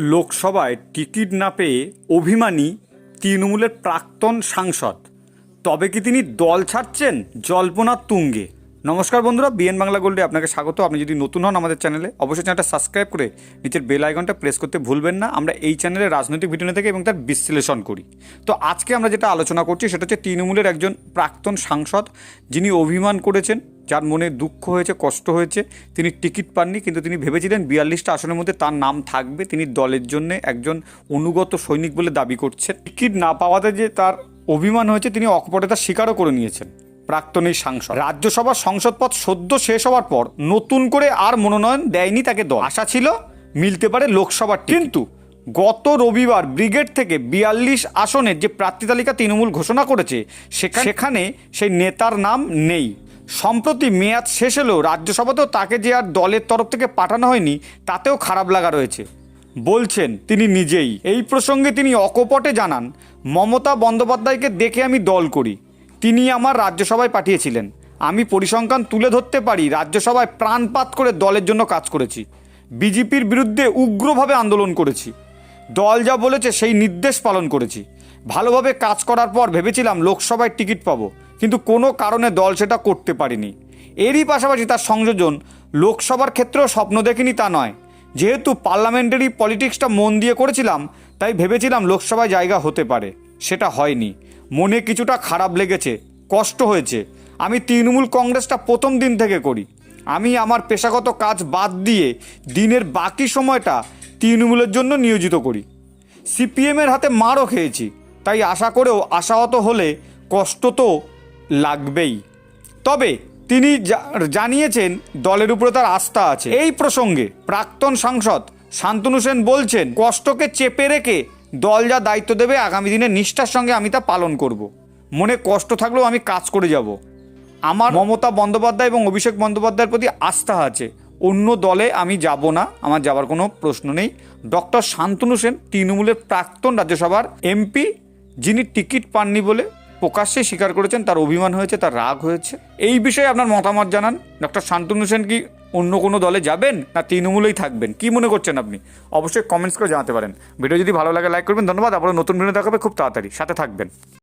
লোকসভায় টিকিট না পেয়ে অভিমানী তৃণমূলের প্রাক্তন সাংসদ। তবে কি তিনি দল ছাড়ছেন? জল্পনা তুঙ্গে। নমস্কার বন্ধুরা, বিএন বাংলা গোল্ডে আপনাকে স্বাগত। আপনি যদি নতুন হন আমাদের চ্যানেলে, অবশ্যই চ্যানেলটা সাবস্ক্রাইব করে নিচের বেল আইকনটা প্রেস করতে ভুলবেন না। আমরা এই চ্যানেলে রাজনৈতিক ভিডিও থেকে এবং তার বিশ্লেষণ করি। তো আজকে আমরা যেটা আলোচনা করছি, সেটা হচ্ছে তৃণমূলের একজন প্রাক্তন সাংসদ, যিনি অভিমান করেছেন যার মনে দুঃখ হয়েছে, কষ্ট হয়েছে, তিনি টিকিট পাননি, কিন্তু তিনি ভেবেছিলেন বিয়াল্লিশটা আসনের মধ্যে তার নাম থাকবে। তিনি দলের জন্য একজন অনুগত সৈনিক বলে দাবি করছেন। টিকিট না পাওয়াতে যে তার অভিমান হয়েছে, তিনি অকপটে তার স্বীকারও করে নিয়েছেন। প্রাক্তন এই সাংসদ। রাজ্যসভার সংসদ পদ সদ্য শেষ হওয়ার পর নতুন করে আর মনোনয়ন দেয়নি তাকে দল। আশা ছিল মিলতে পারে লোকসভার কিন্তু গত রবিবার ব্রিগেড থেকে বিয়াল্লিশ আসনের যে প্রার্থী তালিকা তৃণমূল ঘোষণা করেছে সেখা- সেখানে সেই নেতার নাম নেই। সম্প্রতি মেয়াদ শেষ হলেও রাজ্যসভাতেও তাকে যে আর দলের তরফ থেকে পাঠানো হয়নি, তাতেও খারাপ লাগা রয়েছে। বলছেন তিনি নিজেই। এই প্রসঙ্গে তিনি অকপটে জানান, মমতা বন্দ্যোপাধ্যায়কে দেখে আমি দল করি। তিনি আমার রাজ্যসভায় পাঠিয়েছিলেন। আমি পরিসংখ্যান তুলে ধরতে পারি, রাজ্যসভায় প্রাণপাত করে দলের জন্য কাজ করেছি। বিজেপির বিরুদ্ধে উগ্রভাবে আন্দোলন করেছি। দল যা বলেছে সেই নির্দেশ পালন করেছি। ভালোভাবে কাজ করার পর ভেবেছিলাম লোকসভায় টিকিট পাবো। কিন্তু কোনো কারণে দল সেটা করতে পারেনি। এরই পাশাপাশি তার সংযোজন লোকসভার ক্ষেত্রেও স্বপ্ন দেখিনি তা নয়। যেহেতু পার্লামেন্টারি পলিটিক্সটা মন দিয়ে করেছিলাম, তাই ভেবেছিলাম লোকসভায় জায়গা হতে পারে। সেটা হয়নি। মনে কিছুটা খারাপ লেগেছে, কষ্ট হয়েছে। আমি তৃণমূল কংগ্রেসটা প্রথম দিন থেকে করি। আমি আমার পেশাগত কাজ বাদ দিয়ে দিনের বাকি সময়টা তৃণমূলের জন্য নিয়োজিত করি। সিপিএমের হাতে মারও খেয়েছি। তাই আশা করেও আশাহত হলে কষ্ট তো লাগবেই। তবে তিনি জানিয়েছেন দলের উপরে তার আস্থা আছে। এই প্রসঙ্গে প্রাক্তন সাংসদ শান্তনু সেন বলছেন, কষ্টকে চেপে রেখে দল যা দায়িত্ব দেবে আগামী দিনে নিষ্ঠার সঙ্গে আমি তা পালন করব। মনে কষ্ট থাকলেও আমি কাজ করে যাব। আমার মমতা বন্দ্যোপাধ্যায় এবং অভিষেক বন্দ্যোপাধ্যায়ের প্রতি আস্থা আছে। অন্য দলে আমি যাব না, আমার যাবার কোনো প্রশ্ন নেই। ডক্টর শান্তনু সেন তৃণমূলের প্রাক্তন রাজ্যসভার এমপি, যিনি টিকিট পাননি বলে প্রকাশ্যে স্বীকার করেছেন, তার অভিমান হয়েছে, তার রাগ হয়েছে। এই বিষয়ে আপনার মতামত জানান। ডক্টর শান্তনু সেন কি অন্য কোনো দলে যাবেন, না তৃণমূলেই থাকবেন? কি মনে করছেন আপনি? অবশ্যই কমেন্টস করে জানাতে পারেন। ভিডিও যদি ভালো লাগে, লাইক করবেন। ধন্যবাদ। আবার নতুন ভিডিও দেখাবে খুব তাড়াতাড়ি। সাথে থাকবেন।